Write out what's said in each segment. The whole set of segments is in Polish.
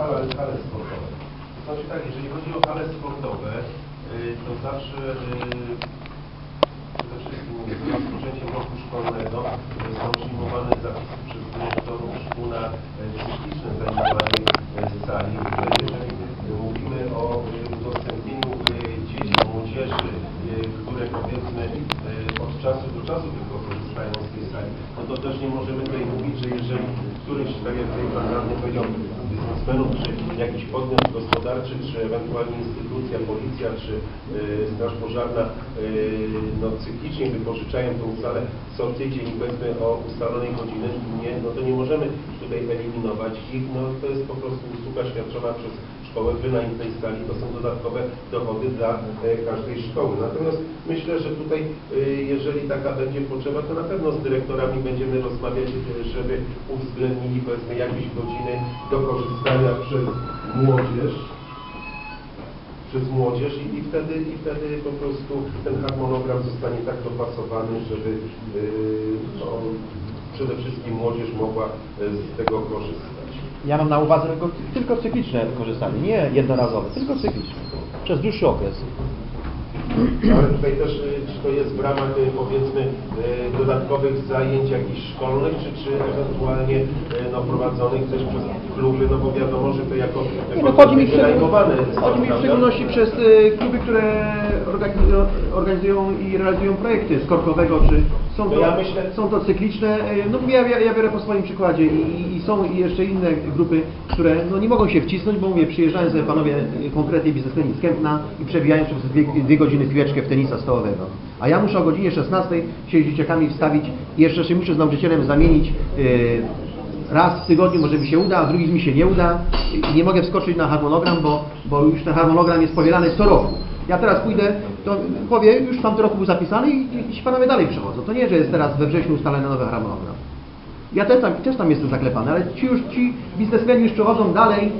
hale, hale sportowe. To znaczy tak, jeżeli chodzi o hale sportowe, y, to zawsze y, przede wszystkim z rozpoczęciem roku szkolnego y, są przyjmowane zapisy przez dyrektorów szkół na y, cykliczne zajmowanie y, sali. Y, Jeżeli y, mówimy o y, udostępnieniu y, dzieci, młodzieży, y, które powiedzmy y, czasu do czasu tylko korzystają z tej sali, no to też nie możemy tutaj mówić, że jeżeli któryś, tak jak tutaj Pan Radny powiedział, biznesmenów, czy jakiś podmiot gospodarczy, czy ewentualnie instytucja, policja, czy y, Straż Pożarna y, no, cyklicznie wypożyczają tą salę co tydzień powiedzmy o ustalonej godziny, nie, no to nie możemy tutaj eliminować ich, no to jest po prostu usługa świadczona przez szkołę, wynajem tej sali to są dodatkowe dochody dla e, każdej szkoły. Natomiast myślę, że tutaj, e, jeżeli taka będzie potrzeba, to na pewno z dyrektorami będziemy rozmawiać, e, żeby uwzględnili powiedzmy jakieś godziny do korzystania przez młodzież przez młodzież i, i, wtedy, i wtedy po prostu ten harmonogram zostanie tak dopasowany, żeby yy, no, przede wszystkim młodzież mogła z tego korzystać. Ja mam na uwadze tylko, tylko cykliczne korzystanie, nie jednorazowe, tylko cykliczne. Przez dłuższy okres. Ale tutaj też, y, czy to jest w ramach y, powiedzmy y, dodatkowych zajęć jakichś szkolnych, czy, czy ewentualnie no, prowadzonych też przez kluby, no bo wiadomo, że to jako Nie, no, chodzi mi, w wynajmowane chodzi mi w szczególności przez y, kluby, które organizują, organizują i realizują projekty z korkowego, czy są To ja myślę- są to cykliczne, y, no ja, ja, ja biorę po swoim przykładzie i, i są i jeszcze inne grupy, które no, nie mogą się wcisnąć, bo mówię, przyjeżdżają sobie panowie konkretnie biznesmeni z Kępna i przebijają przez dwie, dwie godziny piłeczkę w tenisa stołowego. A ja muszę o godzinie 16 się z dzieciakami wstawić i jeszcze się muszę z nauczycielem zamienić y, raz w tygodniu może mi się uda, a drugi mi się nie uda i nie mogę wskoczyć na harmonogram, bo, bo już ten harmonogram jest powielany co roku. Ja teraz pójdę, to powie, już w tamtym roku był zapisany i, i ci panowie dalej przechodzą. To nie, że jest teraz we wrześniu ustalony nowy harmonogram. Ja też tam, też tam jestem zaklepany, ale ci już ci biznesmeni już przechodzą dalej,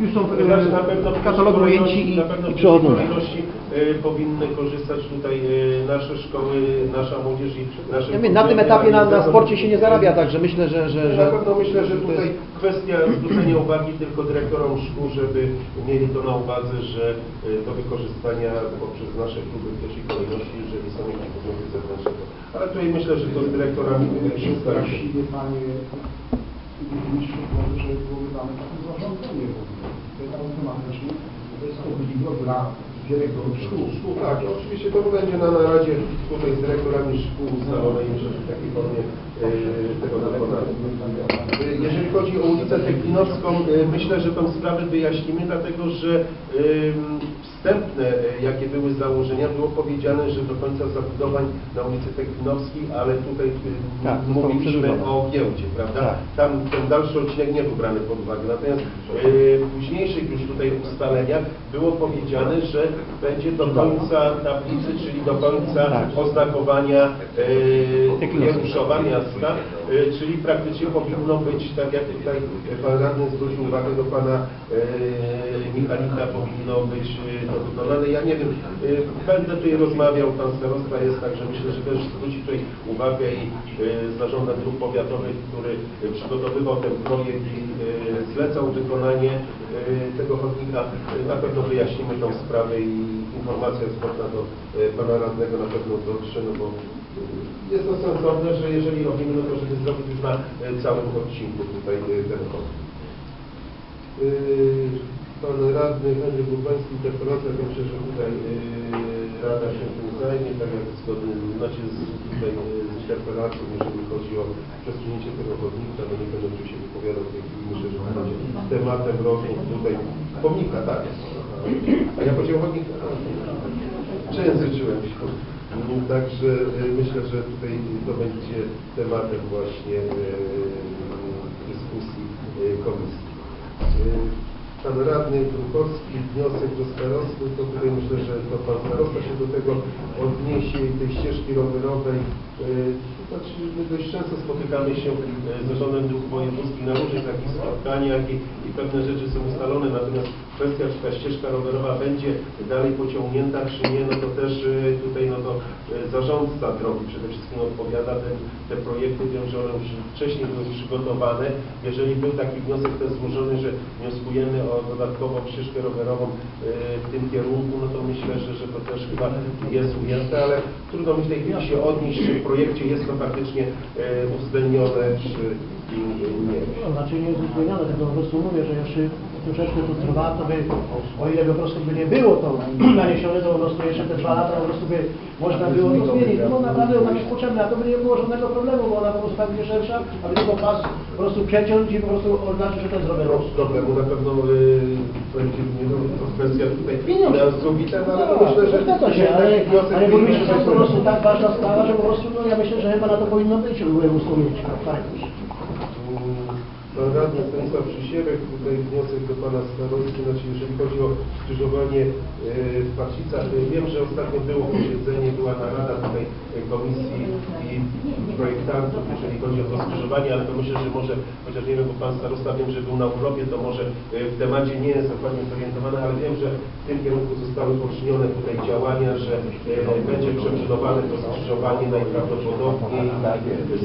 już są w, To znaczy, na pewno w katalogu ujęci i, na pewno i kolejności y, powinny korzystać tutaj y, nasze szkoły, nasza młodzież i nasze Ja mówię, na tym etapie na, na sporcie się nie zarabia, także myślę, że... że, Na że pewno myślę, że tutaj jest- kwestia zwrócenia uwagi tylko dyrektorom szkół, żeby mieli to na uwadze, że do wykorzystania poprzez nasze kluby w pierwszej kolejności, jeżeli są jakieś podmioty zewnętrzne. Ale tutaj myślę, że to z dyrektorami się Panie Burmistrzu, może, że byłoby dane takie zarządzenie szkół. Szkół, tak, oczywiście to będzie na naradzie tutaj z dyrektorami szkół ustalone i myślę, że w takiej formie y, tego dokonamy. Y, Jeżeli chodzi o ulicę Teklinowską, y, myślę, że tą sprawę wyjaśnimy, dlatego że wstępne, y, jakie były założenia, było powiedziane, że do końca zabudowań na ulicy Teklinowskiej, ale tutaj y, Tak, mówiliśmy o giełdzie, prawda? Tak. Tam ten dalszy odcinek nie był brany pod uwagę. Natomiast y, w późniejszych już tutaj ustaleniach było powiedziane, że będzie do końca tablicy, czyli do końca Tak. oznakowania. Wieruszowa miasta, y, czyli praktycznie powinno być, tak jak tutaj Pan Radny zwrócił uwagę do Pana y, Michalika, powinno być y, to wykonane. Ja nie wiem, y, będę tutaj rozmawiał, Pan Starosta jest, także myślę, że też zwróci tutaj uwagę i y, zarządem dróg powiatowych, który y, przygotowywał ten projekt i y, zlecał wykonanie y, tego chodnika. Y, Na pewno wyjaśnimy tą sprawę i informacja zwrotna do y, Pana Radnego na pewno dotrze, no bo y, jest to sensowne, że jeżeli robimy, no to żeby zrobić już na y, całym odcinku tutaj y, ten chodnik. Pan radny Henryk Urbański, interpelacja, to myślę, że tutaj yy, Rada się tym zajmie, tak jak zgodnie, znaczy z, tutaj yy, z interpelacją, jeżeli chodzi o przesunięcie tego chodnika, no nie będę się wypowiadał w tej chwili, myślę, że to będzie tematem rozmów tutaj, pomnika, tak. A ja powiedziałem chodnika, przejęzyczyłem się. Także yy, myślę, że tutaj to będzie tematem właśnie yy, dyskusji komisji. Pan radny Drukowski, wniosek do starosty, to tutaj myślę, że to pan starosta się do tego odniesie i tej ścieżki rowerowej. To Znaczy, my dość często spotykamy się yy, z zarządem dróg wojewódzkich na różnych takich spotkaniach i, i pewne rzeczy są ustalone, natomiast kwestia, czy ta ścieżka rowerowa będzie dalej pociągnięta, czy nie, no to też y, tutaj no to y, zarządca drogi przede wszystkim odpowiada. Te, te projekty, wiem, że one już wcześniej były przygotowane. Jeżeli był taki wniosek ten złożony, że wnioskujemy o dodatkową ścieżkę rowerową y, w tym kierunku, no to myślę, że, że to też chyba jest ujęte, ale trudno mi w tej chwili się odnieść, czy w projekcie jest to faktycznie uwzględnione, czy nie. No, znaczy nie jest uwzględnione, tylko po prostu mówię, że jeszcze troszeczkę to trwa, to by, o ile po prostu by nie było to naniesione, to po prostu jeszcze te dwa lata po prostu by można było to zmienić. No naprawdę ona jest potrzebna, a to by nie było żadnego problemu, bo ona po prostu tak będzie szersza, a by tylko pas po prostu przeciąć i po prostu oznaczyć, że to jest rower. problemu na pewno y, będzie nie no, to kwestia tutaj i ten, ale No, myślę, że zgadza się, taki ale, ale burmistrz to jest po prostu tak ważna sprawa, że po prostu no, ja myślę, że chyba na to powinno być w województwie mieć. Tak. Pan radny Stanisław Przysierek, tutaj wniosek do Pana Starostki, znaczy jeżeli chodzi o skrzyżowanie e, w Pacicach, e, wiem, że ostatnio było posiedzenie, była narada tutaj e, komisji i projektantów, jeżeli chodzi o to skrzyżowanie, ale to myślę, że może, chociaż nie wiem, bo Pan Starosta wiem, że był na urlopie, to może w temacie nie jest dokładnie zorientowany, ale wiem, że w tym kierunku zostały poczynione tutaj działania, że e, będzie przebudowane to skrzyżowanie najprawdopodobniej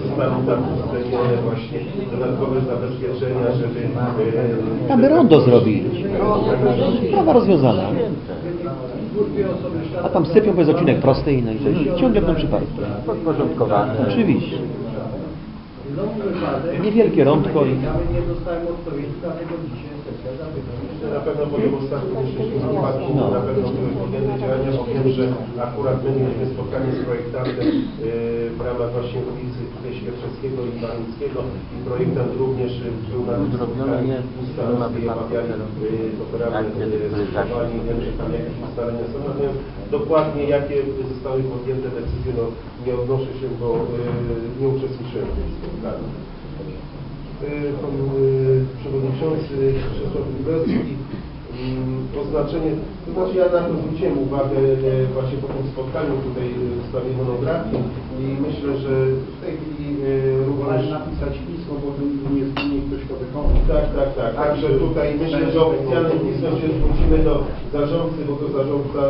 zostaną tam uwzględnione właśnie dodatkowe zabezpieczenia, żeby... e, Aby rondo zrobili. Sprawa rozwiązana. A tam sypią bez odcinek prosty i no i jest ciągle w tym przypadku. podporządkowane. Oczywiście. Niewielkie rądko i... Na pewno po ostatnim miesięcznym wypadku No. na pewno były podjęte działania, bo wiem, że akurat my mieliśmy spotkanie z projektantem yy, w ramach właśnie ulicy tutaj Świerczewskiego i Baryńskiego i projektant również był na tym spotkaniu wypadku, omawiali były skrzyżowanie. wiem, że tam jakieś ustalenia są, natomiast dokładnie jakie zostały podjęte decyzje, no nie odnoszę się, bo yy, nie uczestniczyłem w tym spotkaniu. Przewodniczący Krzysztof Wróblewski mm, oznaczenie, to znaczy ja na to zwróciłem uwagę e, właśnie po tym spotkaniu tutaj e, w sprawie monografii i myślę, że w tej chwili e, również... Napisać pismo, bo to nie zmieni ktoś to wykonał. Tak, tak, tak. Także tutaj myślę, że oficjalnym pismem się zwrócimy do zarządcy, bo to zarządca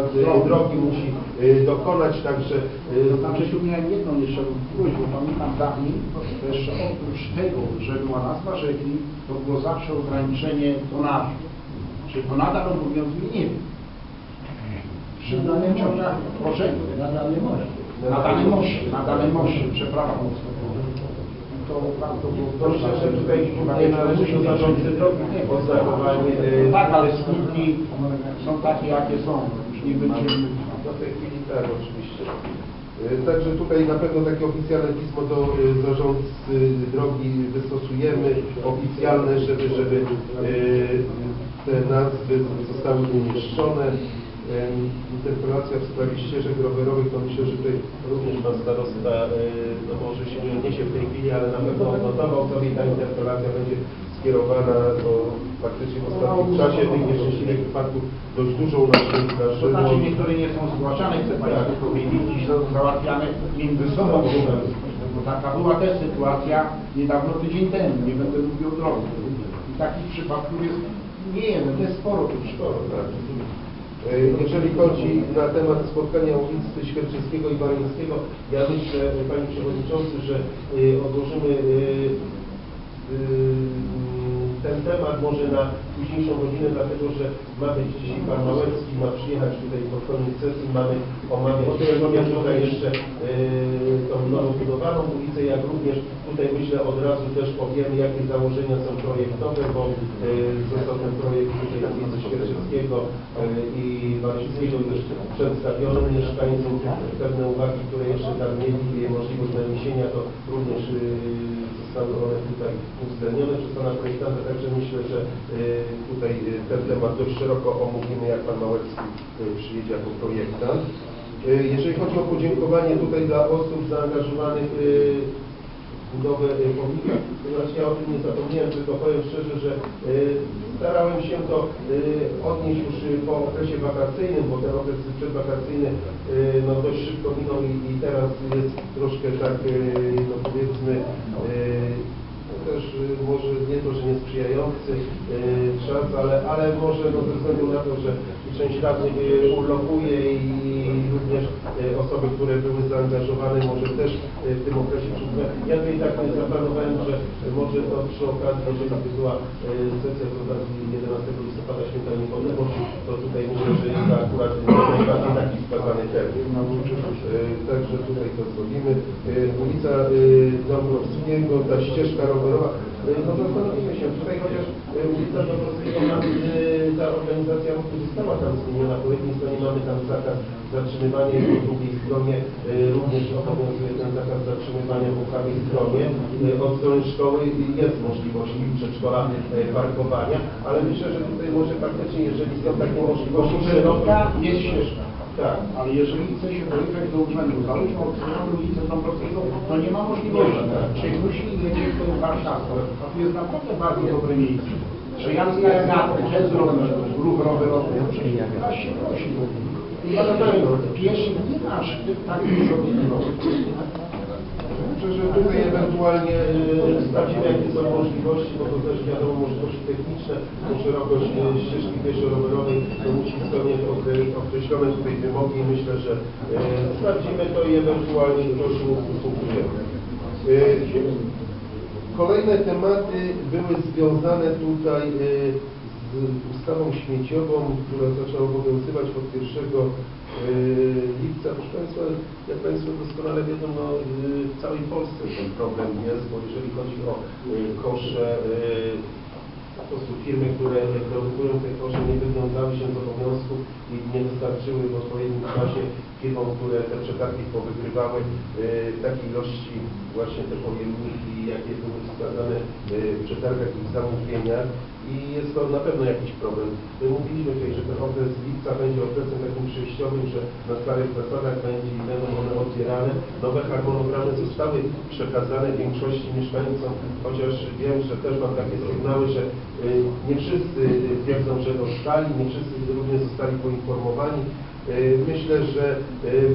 drogi musi e, dokonać, także... e, To znaczy, tu miałem jedną jeszcze bo pamiętam dawniej, to jeszcze oprócz tego, że była nazwa rzeki, to było zawsze ograniczenie tonażu. Czy to nadal obowiązuje? Nie wiem. Przy danym ciągach, proszę? Na danej moście. Na danym moście, na danym moście, przepraszam. To warto było... Myślę, że tutaj nie należy do zarządcy drogi oznakowanie... e, Tak, ale skutki są takie, jakie są. Już nie będziemy... W tej chwili tak, oczywiście. Y, Także tutaj na pewno takie oficjalne pismo do y, zarządcy drogi wystosujemy, oficjalne, żeby, żeby y, te nazwy zostały umieszczone. Interpelacja w sprawie ścieżek rowerowych, to myślę, że tutaj również Pan Starosta, y, no może się nie odniesie w tej chwili, ale na pewno odnotował sobie i ta interpelacja będzie skierowana, bo faktycznie w ostatnim czasie tych nieszczęśliwych wypadków dość dużo u nas się To znaczy niektóre nie są zgłaszane, chcę Państwu powiedzieć, dziś są załatwiane między sobą, bo taka była też sytuacja niedawno tydzień temu, nie będę mówił drodze. I takich przypadków jest nie jeden, to jest sporo tych przypadków. E, Jeżeli chodzi na temat spotkania ulicy Świerczyńskiego i Baryńskiego, ja myślę, e, Panie Przewodniczący, że e, odłożymy może na późniejszą godzinę, dlatego że ma być dzisiaj Pan Małecki, ma przyjechać tutaj pod koniec sesji, mamy omawiać tutaj jeszcze e, tą nowo budowaną ulicę, jak również tutaj myślę od razu też powiemy, jakie założenia są projektowe, bo e, został ten projekt tutaj z ulicy Świerczewskiego e, i Warszyńskiego już przedstawiony mieszkańcom. Pewne uwagi, które jeszcze tam mieli możliwość naniesienia, to również zostały one tutaj uwzględnione przez Pana Projektanta, także myślę, że e, tutaj e, ten temat dość szeroko omówimy, jak Pan Małecki e, przyjedzie jako projektant. Jeżeli chodzi o podziękowanie tutaj dla osób zaangażowanych budowę e, pomnika, znaczy ja o tym nie zapomniałem, tylko powiem szczerze, że e, starałem się to e, odnieść już po okresie wakacyjnym, bo ten okres przedwakacyjny no dość szybko minął i, i teraz jest troszkę tak, no powiedzmy, to też może nie to, że niesprzyjający czas, ale, ale może no, ze względu na to, że część radnych y, urlopuje i również y, osoby, które były zaangażowane może też y, w tym okresie Ja tutaj tak zaplanowałem, że może to przy okazji, jeżeli by była sesja z okazji 11 listopada Święta Niepodległości, to tutaj myślę, że jest to akurat najbardziej taki wskazany termin. Także tutaj to zrobimy. Ulica Dąbrowskiego, ta ścieżka rowerowa. No zastanowimy się, tutaj chociaż e, ulica Dąbrowskiego, nam, e, ta organizacja została tam zmieniona. Po jednej stronie mamy tam zakaz zatrzymywania i po drugiej stronie e, również obowiązuje ten zakaz zatrzymywania po prawej stronie. Od strony szkoły jest możliwość i przedszkola parkowania, ale myślę, że tutaj może faktycznie, jeżeli są takie możliwości szerokie, jest ścieżka. Tak. Ale jeżeli chce się dojechać do urzędu, załóżmy od strony ulicy Dąbrowskiego, to nie ma możliwości. Czyli musi jedzie w Warszawę. A tu jest naprawdę bardzo dobre miejsce. Że ja z Jagatem, że zrobić ruch rowerowy, a się prosi. I pieszy nie masz takich zrobić Myślę, tutaj ewentualnie y, sprawdzimy, jakie są możliwości, bo to też wiadomo, możliwości techniczne, bo szerokość y, ścieżki pieszo-rowerowej musi spełniać okre- określone tutaj wymogi i myślę, że y, sprawdzimy to i ewentualnie ktoś ustosunkujemy. Kolejne tematy były związane tutaj z ustawą śmieciową, która zaczęła obowiązywać od 1 y, lipca. Proszę Państwa, jak Państwo doskonale wiedzą, no, y, w całej Polsce ten problem jest, bo jeżeli chodzi o y, kosze, y, po prostu firmy, które produkują te kosze nie wywiązały się z obowiązków i nie dostarczyły w odpowiednim czasie firmom, które te przetargi powygrywały takiej ilości właśnie te pojemniki, jakie były wskazane y, w przetargach i w zamówieniach i jest to na pewno jakiś problem. My mówiliśmy tutaj, że ten okres lipca będzie okresem takim przejściowym, że na starych zasadach będzie będą one odbierane. Nowe harmonogramy zostały przekazane większości mieszkańcom, chociaż wiem, że też mam takie sygnały, że y, nie wszyscy y, twierdzą, że dostali, nie wszyscy również zostali poinformowani. Y, Myślę, że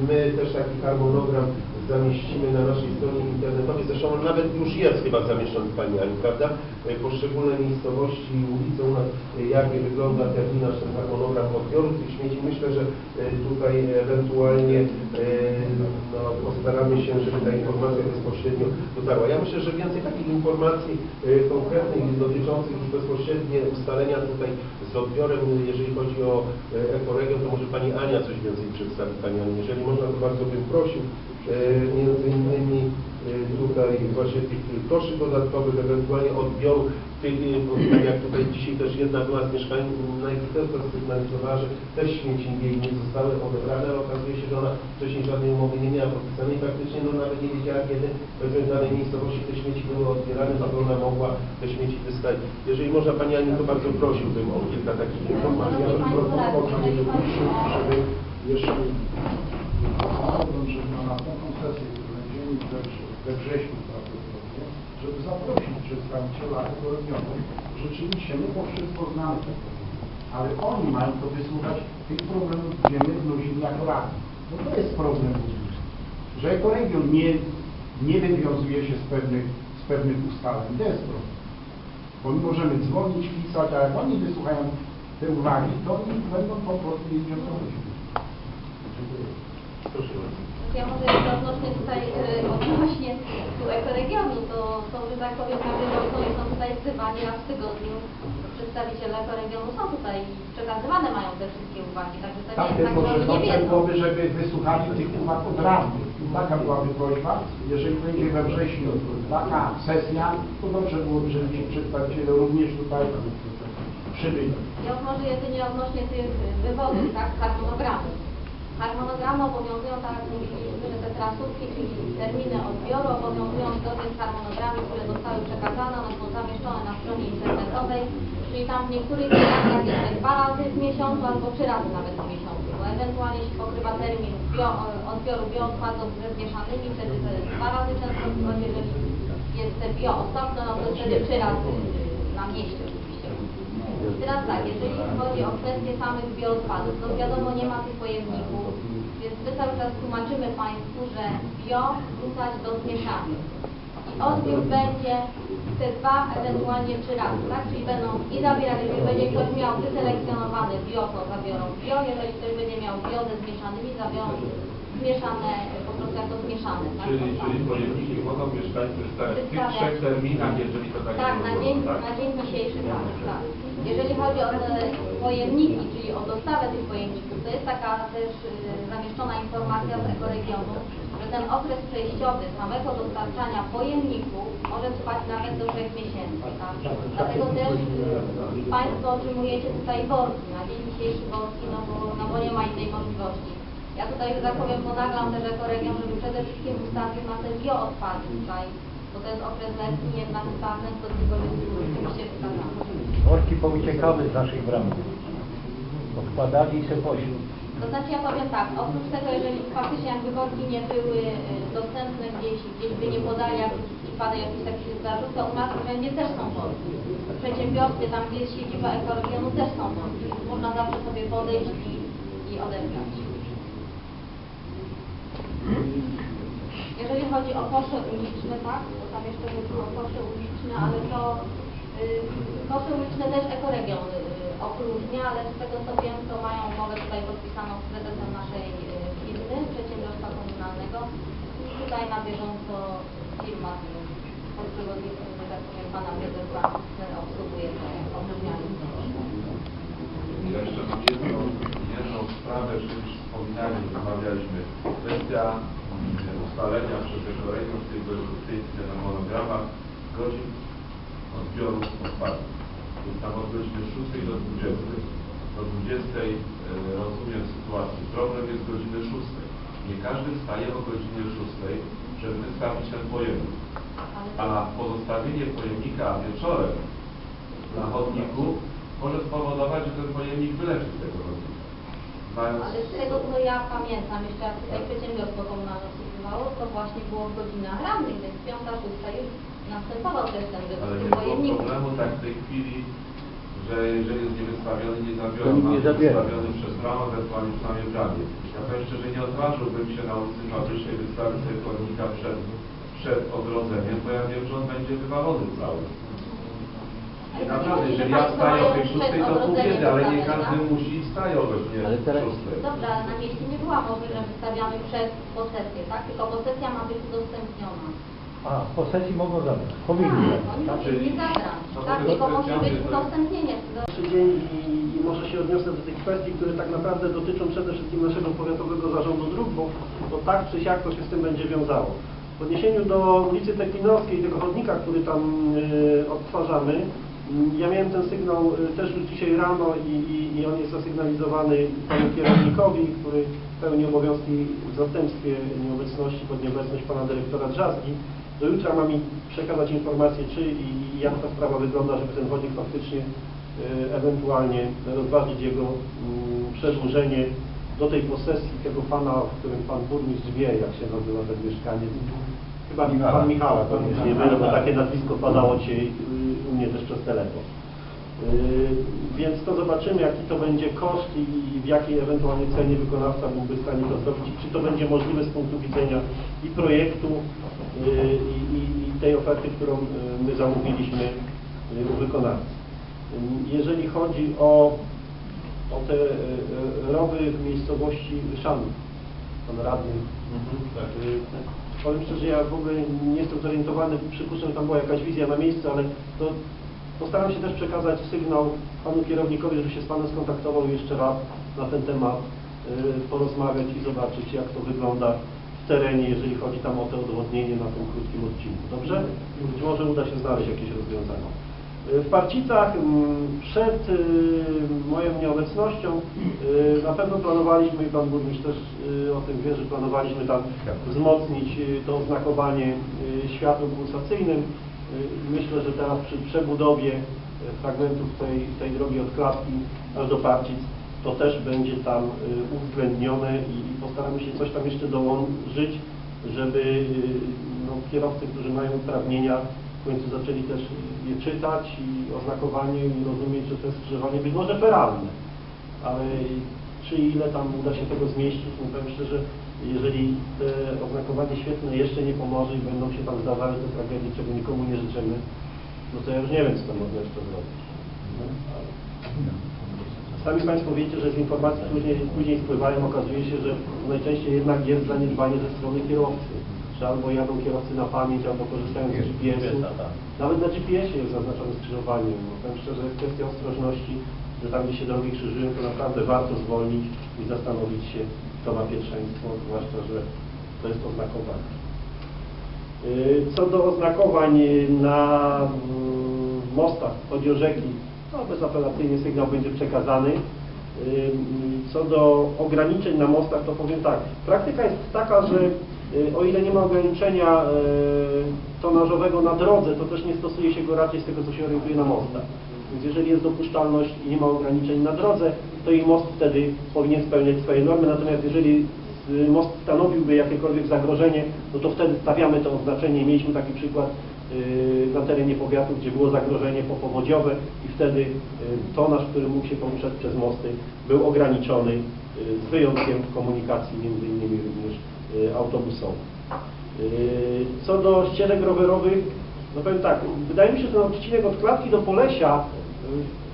my też taki harmonogram zamieścimy na naszej stronie internetowej. Zresztą on nawet już jest chyba zamieszczony Pani Ani, prawda? Y, Poszczególne miejscowości i ulice u nas, y, jak wygląda terminarz, ten harmonogram odbioru tych śmieci. Myślę, że y, tutaj ewentualnie no, postaramy się, żeby ta informacja bezpośrednio dotarła. Ja myślę, że więcej takich informacji konkretnych dotyczących już bezpośrednie ustalenia tutaj z odbiorem, jeżeli chodzi o ekoregion, to może Pani Ania coś więcej przedstawi. Pani Ania, jeżeli można, to bardzo bym prosił. E, między innymi e, tutaj właśnie tych koszy dodatkowych, ewentualnie odbioru tych, e, tak jak tutaj dzisiaj też jedna była z mieszkańców też zasygnalizowała, że te śmieci nie zostały odebrane, ale okazuje się, że ona wcześniej żadnej umowy nie miała podpisanej faktycznie no, nawet nie wiedziała, kiedy w danej miejscowości te śmieci były odbierane, to ona mogła te śmieci wystawić. Jeżeli można Pani Ani, to bardzo prosiłbym o kilka takich informacji. Burmistrzu, żeby jeszcze sesję, którą będziemy we, wrze- we wrześniu prawdopodobnie, żeby zaprosić przedstawiciela regionu. Rzeczywiście my wszystko znamy, ale oni mają to wysłuchać tych problemów, gdzie my wnosimy jako radni. No to jest problem, że ekoregion nie, nie wywiązuje się z pewnych, z pewnych ustaleń. To jest problem. Bo my możemy dzwonić, pisać, a jak oni wysłuchają te uwagi, to oni będą po prostu jej wnioskować. Dziękuję. Proszę bardzo. Ja może jeszcze odnośnie tutaj y, odnośnie tu ekoregionu, to, to że tak powiem na są tutaj wzywani raz w tygodniu przedstawiciele ekoregionu są tutaj i przekazywane mają te wszystkie uwagi, także to Tak, nie jest tak, tylko że że oni to nie byłoby, żeby wysłuchali tych uwag od radnych. I Taka byłaby prośba. Jeżeli będzie we wrześniu taka sesja, to dobrze byłoby, żeby ci przedstawiciele również tutaj przybyli. Ja może jedynie odnośnie tych wywodów, tak, harmonogramu. Harmonogramy obowiązują, tak jak mówiliśmy, że te trasówki, czyli terminy odbioru obowiązują zgodnie z harmonogramami, które zostały przekazane, one są zamieszczone na stronie internetowej, czyli tam w niektórych wypadkach jest dwa razy w miesiącu albo trzy razy nawet w miesiącu, bo ewentualnie się pokrywa termin bio, odbioru bioodpadów ze zmieszanymi, wtedy to jest dwa razy częstotliwość, jeżeli jest bio osobno, no to wtedy trzy razy na mieście. Teraz tak, jeżeli chodzi o kwestię samych bioodpadów, no wiadomo nie ma tych pojemników, więc my cały czas tłumaczymy Państwu, że bio wrzucać do zmieszanych. I odbiór będzie te dwa, ewentualnie trzy razy, tak? Czyli będą i zabierali, jeżeli będzie ktoś miał wyselekcjonowany bio, to zabiorą bio, jeżeli ktoś będzie miał bio ze zmieszanymi, zabiorą zmieszane, po prostu jako zmieszane, tak? Czyli, czyli pojemniki mogą wystawiać w tych trzech terminach, jeżeli to tak Tak, na dzień, tak? na dzień dzisiejszy tak, tak. Jeżeli chodzi o te pojemniki, czyli o dostawę tych pojemników, to jest taka też y, zamieszczona informacja z ekoregionu, ten okres przejściowy samego dostarczania pojemników może trwać nawet do 3 miesięcy. Tak? Dlatego też Państwo otrzymujecie tutaj worki, na dzień dzisiejszy worki, no bo, no bo nie ma innej możliwości. Ja tutaj, że tak powiem, ponaglam też ekoregion, żeby przede wszystkim ustawił na te bioodpady tutaj, bo to jest okres letni, jednak ta częstotliwość jest rzeczywiście wskazana. Worki pouciekały z naszych bram. Odkładali i poszli. To znaczy ja powiem tak, oprócz tego, jeżeli faktycznie jakby worki nie były y, dostępne gdzieś, gdzieś by nie podali jakichś przypadek jakichś takich zdarzeń, to u nas wszędzie też są worki. Przedsiębiorstwie, tam gdzie jest siedziba ekoregionu też są worki. Można zawsze sobie podejść i, i odebrać. Jeżeli chodzi o kosze uliczne, tak, to tam jeszcze mówimy o kosze uliczne, ale to y, kosze uliczne też ekoregion y, opróżnia, ale z tego co wiem, to mają umowę tutaj podpisaną z prezesem naszej y, firmy, przedsiębiorstwa komunalnego i tutaj na bieżąco firma y, pod przewodnictwem, że tak powiem, pana prezesa y, obsługuje te opróżnianie. Ja jeszcze mam jedną, jedną sprawę, czy już wspominali, rozmawialiśmy. Kwestia mm, ustalenia przez region w tej, w tej harmonogramach godzin odbioru odpadów. Tam od godziny 6 do 20. Do 20 e, rozumiem sytuację. Problem jest godziny 6. Nie każdy wstaje o godzinie 6, żeby wystawić ten pojemnik. A pozostawienie pojemnika wieczorem na chodniku może spowodować, że ten pojemnik wyleczy z tego chodnika. Mając... Ale z tego co ja pamiętam, jeszcze jak przedsiębiorstwo komunalne obsługiwało, to właśnie było w godzinach rannych, więc piąta, szósta już następował też ten Ale wywóz nie było problemu tak w tej chwili, że jeżeli jest niewystawiony, nie zabiorą. Nie wystawiony przez bramę, ewentualnie przynajmniej w bramie. Ja powiem szczerze, nie odważyłbym się na ulicy Fabrycznej wystawić sobie pojemnika przed, przed ogrodzeniem, bo ja wiem, że on będzie wywalony cały. I naprawdę, jeżeli ja wstaję o tej szóstej, to pół biedy, ale nie każdy musi i wstaje o godzinie Ale teraz- szóstej. Dobrze, ale na mieście nie była możliwe, że wystawiamy przed posesję, tak? Tylko posesja ma być udostępniona. A, po sesji mogą zabrać. Powinni Tak, zabrać. tak? powinni zabrać. Tak, tylko musi być udostępnienie. Pierwszy dzień i, i może się odniosę do tych kwestii, które tak naprawdę dotyczą przede wszystkim naszego powiatowego zarządu dróg, bo, bo tak czy siak to się z tym będzie wiązało. W odniesieniu do ulicy Teklinowskiej, tego chodnika, który tam y, odtwarzamy, y, ja miałem ten sygnał y, też już dzisiaj rano i, i, i on jest zasygnalizowany panu kierownikowi, który pełni obowiązki w zastępstwie nieobecności, pod nieobecność pana dyrektora Drzazgi. Do jutra ma mi przekazać informację, czy i, jak ta sprawa wygląda, żeby ten chodnik faktycznie y, ewentualnie rozważyć jego mm, przedłużenie do tej posesji tego pana, w którym pan burmistrz wie, jak się nazywa ten mieszkaniec. Chyba Michała. pan Michała to już nie było, bo takie nazwisko padało dzisiaj y, u mnie też przez telefon. Y, Więc to zobaczymy, jaki to będzie koszt i w jakiej ewentualnie cenie wykonawca byłby w stanie to zrobić czy to będzie możliwe z punktu widzenia i projektu i, i, i tej oferty, którą y, my zamówiliśmy y, u wykonawcy. Y, Jeżeli chodzi o, o te y, y, rowy w miejscowości Szanów, pan radny, y, Powiem szczerze, ja w ogóle nie jestem zorientowany, przypuszczam, że tam była jakaś wizja na miejscu, ale to postaram się też przekazać sygnał panu kierownikowi, żeby się z panem skontaktował jeszcze raz na ten temat, y, porozmawiać i zobaczyć, jak to wygląda terenie, jeżeli chodzi tam o to odwodnienie na tym krótkim odcinku. Dobrze? Być może uda się znaleźć jakieś rozwiązanie. Y, W Parcicach mm, przed y, moją nieobecnością y, na pewno planowaliśmy, i Pan Burmistrz też y, o tym wie, że planowaliśmy tam wzmocnić to oznakowanie światłem pulsacyjnym. Myślę, że teraz przy przebudowie fragmentów tej, tej drogi od klatki aż do Parcic to też będzie tam y, uwzględnione i, postaramy się coś tam jeszcze dołożyć, żeby y, no, kierowcy, którzy mają uprawnienia w końcu zaczęli też je czytać i oznakowanie i rozumieć, że to jest skrzyżowanie być może feralne, ale czy ile tam uda się tego zmieścić, no powiem szczerze, jeżeli te oznakowanie świetne jeszcze nie pomoże i będą się tam zdarzały te tragedie, czego nikomu nie życzymy, no to ja już nie wiem, co tam można jeszcze zrobić. Sami Państwo wiecie, że z informacji później, później spływają, okazuje się, że najczęściej jednak jest zaniedbanie ze strony kierowcy. Że albo jadą kierowcy na pamięć, albo korzystają z GPS-u. Nawet na GPS-ie jest zaznaczone skrzyżowanie. No, powiem szczerze, jest kwestia ostrożności, że tam, gdzie się drogi krzyżują, to naprawdę warto zwolnić i zastanowić się, kto ma pierwszeństwo, zwłaszcza, że to jest oznakowanie. Yy, Co do oznakowań yy, na mm, mostach, chodzi o rzeki, to bezapelacyjny sygnał będzie przekazany. Co do ograniczeń na mostach, to powiem tak. Praktyka jest taka, że yy, o ile nie ma ograniczenia yy, tonażowego na drodze, to też nie stosuje się go raczej z tego, co się orientuje na mostach. Więc jeżeli jest dopuszczalność i nie ma ograniczeń na drodze, to i most wtedy powinien spełniać swoje normy. Natomiast jeżeli y, most stanowiłby jakiekolwiek zagrożenie, no to wtedy stawiamy to oznaczenie. Mieliśmy taki przykład y, na terenie powiatu, gdzie było zagrożenie popowodziowe i wtedy y, tonaż, który mógł się poruszać przez mosty, był ograniczony y, z wyjątkiem komunikacji między innymi również autobusowej. Co do ścieżek rowerowych, no powiem tak, wydaje mi się, że ten odcinek od klatki do Polesia,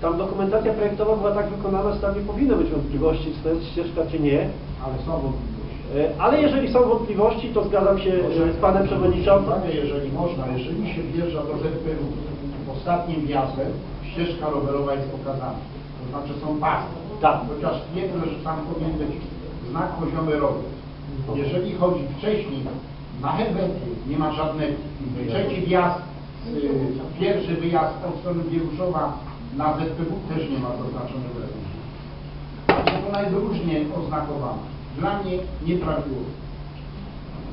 tam dokumentacja projektowa była tak wykonana, że tam nie powinno być wątpliwości, czy to jest ścieżka, czy nie. Ale. Y, Ale jeżeli są wątpliwości, to zgadzam się y, z Panem Przewodniczącym. Jeżeli można, jeżeli się wjeżdża do ZPU ostatnim wjazdem, ścieżka rowerowa jest pokazana. To znaczy są pasy. Tak. Chociaż wiedzę, że tam powinien być znak poziomy rower. Jeżeli chodzi wcześniej, na Herbety nie ma żadnego. Trzeci wjazd, y, pierwszy wyjazd od strony Wieruszowa na ZPW też nie ma zaznaczonego ona jest różnie oznakowana. Dla mnie nieprawidłowo.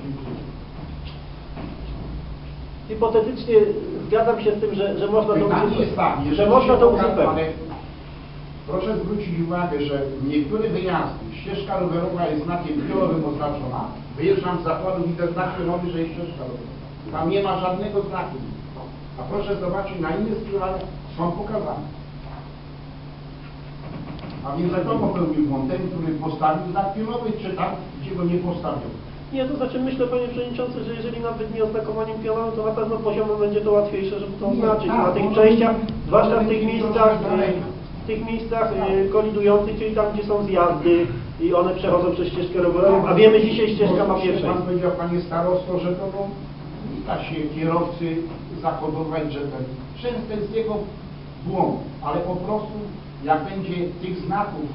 Dziękuję. Hipotetycznie zgadzam się z tym, że, że można to tak, że można to uzupełnić. Proszę zwrócić uwagę, że niektóre wyjazdy, ścieżka rowerowa jest znakiem białym oznaczona. Wyjeżdżam z zakładu, widzę znak pionowy, że jest ścieżka rowerowa. Tam nie ma żadnego znaku. A proszę zobaczyć, na innych skrzyżowaniach są pokazane. A więc kto popełnił błąd? Ten, który postawił znak pionowy, czy tam, gdzie go nie postawił? Nie, to znaczy myślę, Panie Przewodniczący, że jeżeli nawet nie oznakowaniem pionowym, to na pewno poziomem będzie to łatwiejsze, żeby to Nie, oznaczyć. tak, na tych przejściach, zwłaszcza w tych miejscach, daleko. w tych miejscach e, kolidujących, czyli tam, gdzie są zjazdy i one przechodzą przez ścieżkę rowerową, a wiemy dzisiaj ścieżka ma Może Pan powiedział, Panie Starosto, że to no, nie da się kierowcy zakodować, że ten często jest jego błąd, ale po prostu jak będzie tych znaków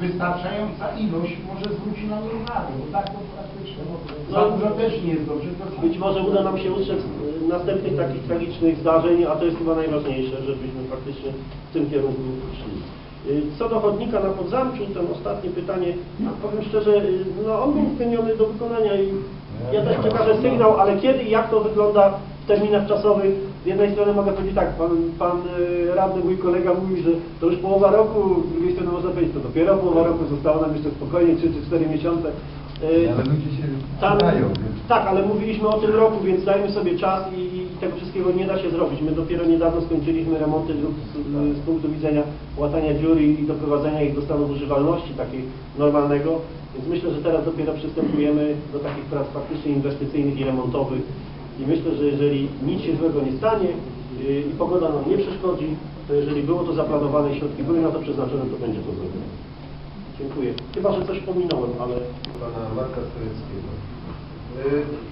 wystarczająca ilość, może zwróci na nie uwagę, bo tak to praktycznie za No, dużo też nie jest dobrze. To Być może uda nam się ustrzec następnych takich tragicznych zdarzeń, a to jest chyba najważniejsze, żebyśmy faktycznie w tym kierunku szli. Y, Co do chodnika na Podzamczu, to ostatnie pytanie, no, powiem szczerze, y, no on był wypełniony do wykonania i ja też przekażę sygnał, ale kiedy i jak to wygląda w terminach czasowych, jednej strony mogę powiedzieć tak, pan, pan y, radny, mój kolega mówi, że to już połowa roku, z drugiej strony można powiedzieć, to dopiero połowa roku, zostało nam jeszcze spokojnie 3 czy 4 miesiące. Y, Ale ludzie się tam, tak, ale mówiliśmy o tym roku, więc dajmy sobie czas i, i tego wszystkiego nie da się zrobić. My dopiero niedawno skończyliśmy remonty dróg z, z punktu widzenia łatania dziur i doprowadzenia ich do stanu używalności takiej normalnego, więc myślę, że teraz dopiero przystępujemy do takich prac faktycznie inwestycyjnych i remontowych i myślę, że jeżeli nic się złego nie stanie yy, i pogoda nam nie przeszkodzi, to jeżeli było to zaplanowane i środki były na to przeznaczone, to będzie to zrobione. Dziękuję. Chyba, że coś pominąłem, ale... pana Marka Storeckiego. Y,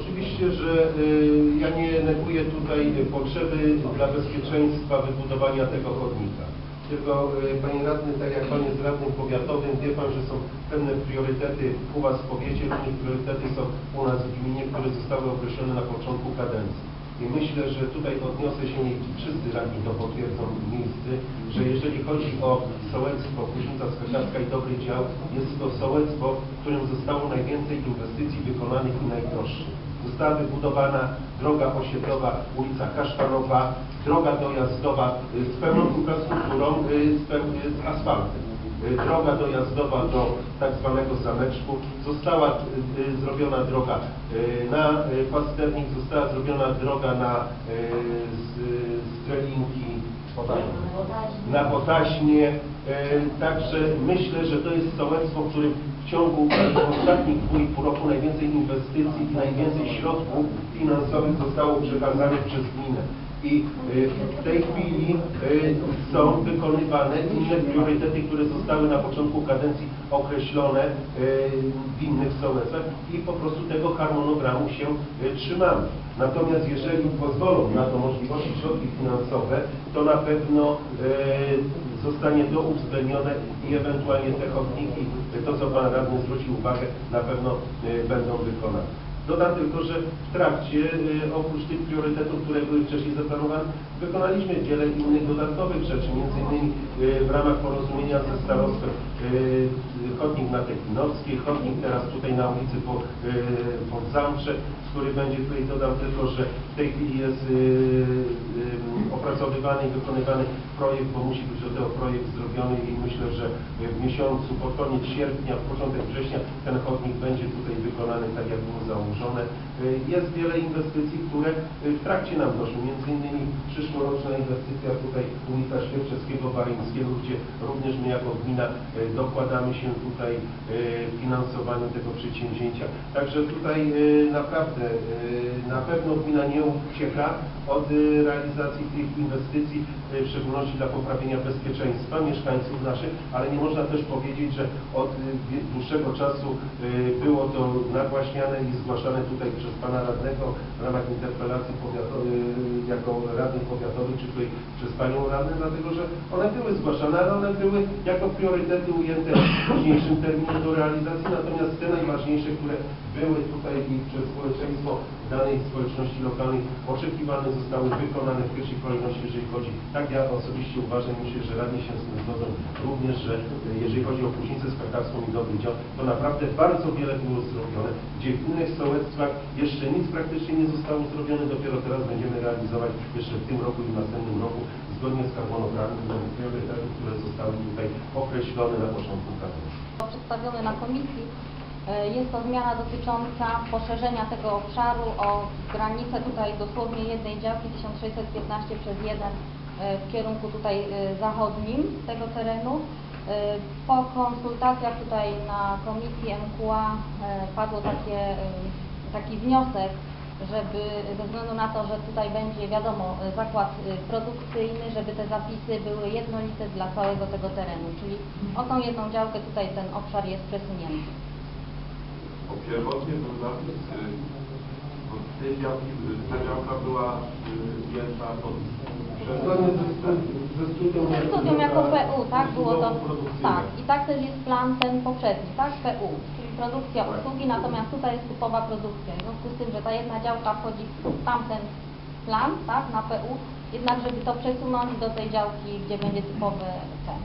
Oczywiście, że y, ja nie neguję tutaj potrzeby dla bezpieczeństwa wybudowania tego chodnika. Tylko y, Panie Radny, tak jak Pan jest radnym powiatowym, wie Pan, że są pewne priorytety u Was w powiecie, również priorytety są u nas w gminie, które zostały określone na początku kadencji. I myślę, że tutaj odniosę się i wszyscy radni to potwierdzą miejscy, że jeżeli chodzi o sołectwo Kuźnica Skakacka i Dobry Dział, jest to sołectwo, w którym zostało najwięcej inwestycji wykonanych i najdroższych. Została wybudowana droga osiedlowa ulica Kasztanowa, droga dojazdowa y, z pełną infrastrukturą, y, z, y, z asfaltem. Droga dojazdowa do tak zwanego zameczku. Została zrobiona droga na pasternik, została zrobiona droga na z, z na potaśnie. E, Także myślę, że to jest sołectwo, w którym w ciągu ostatnich dwóch roku najwięcej inwestycji i najwięcej środków finansowych zostało przekazanych przez gminę. I e, w tej chwili e, są wykonywane inne priorytety, które zostały na początku kadencji określone e, w innych sołectwach i po prostu tego harmonogramu się trzymamy. Natomiast jeżeli pozwolą na to możliwości środki finansowe, to na pewno zostanie to uwzględnione i ewentualnie te chodniki, to co Pan Radny zwrócił uwagę, na pewno będą wykonane. Dodam tylko, że w trakcie, e, oprócz tych priorytetów, które były wcześniej zaplanowane, wykonaliśmy wiele innych dodatkowych rzeczy, między innymi e, w ramach porozumienia ze starostwem e, chodnik na Tekinowskiej, chodnik teraz tutaj na ulicy po, pod Zamcze, który będzie tutaj dodam tylko, że w tej chwili jest opracowywany i wykonywany projekt, bo musi być do tego projekt zrobiony i myślę, że w miesiącu, pod koniec sierpnia, w początek września ten chodnik będzie tutaj wykonany tak jak było założone. E, Jest wiele inwestycji, które e, w trakcie nam doszły, między innymi przyszłoroczna inwestycja tutaj ulica Świerczewskiego Baryńskiego, gdzie również my jako gmina e, dokładamy się tutaj w finansowaniu tego przedsięwzięcia. Także tutaj naprawdę na pewno gmina nie ucieka od realizacji tych inwestycji, w szczególności dla poprawienia bezpieczeństwa mieszkańców naszych, ale nie można też powiedzieć, że od dłuższego czasu było to nagłaśniane i zgłaszane tutaj przez Pana Radnego w ramach interpelacji powiatowej, jako radnych powiatowych, czy tutaj przez Panią Radną, dlatego że one były zgłaszane, ale one były jako priorytety ujęte w późniejszym terminie do realizacji, natomiast te najważniejsze, które były tutaj przez społeczeństwo danej społeczności lokalnej oczekiwane zostały wykonane w pierwszej kolejności, jeżeli chodzi, tak ja osobiście uważam, myślę, że radni się z tym zgodzą, również, że e, jeżeli chodzi o Płuśnicę Spakarską i Dobry Dział, to naprawdę bardzo wiele było zrobione, gdzie w innych sołectwach jeszcze nic praktycznie nie zostało zrobione, dopiero teraz będziemy realizować jeszcze w tym roku i w następnym roku zgodnie z harmonogramem które zostały tutaj określone na początku kadencji. przedstawiony na komisji. E, Jest to zmiana dotycząca poszerzenia tego obszaru o granicę tutaj dosłownie jednej działki 1615 przez 1 e, w kierunku tutaj e, zachodnim tego terenu. Po konsultacjach tutaj na komisji MQA padło takie, taki wniosek, żeby ze względu na to, że tutaj będzie wiadomo zakład produkcyjny, żeby te zapisy były jednolite dla całego tego terenu, czyli o tą jedną działkę tutaj ten obszar jest przesunięty. Bo pierwotnie był zapis, y, bo tej działki, y, ta działka była y, wzięta pod Zgodnie ze, ze studium, Studium jako PU, tak? Było to, tak. I tak też jest plan ten poprzedni, tak? PU, czyli produkcja Tak. usługi, natomiast tutaj jest typowa produkcja. W związku z tym, że ta jedna działka wchodzi w tamten plan, tak? Na PU, jednak żeby to przesunąć do tej działki, gdzie będzie typowy ten.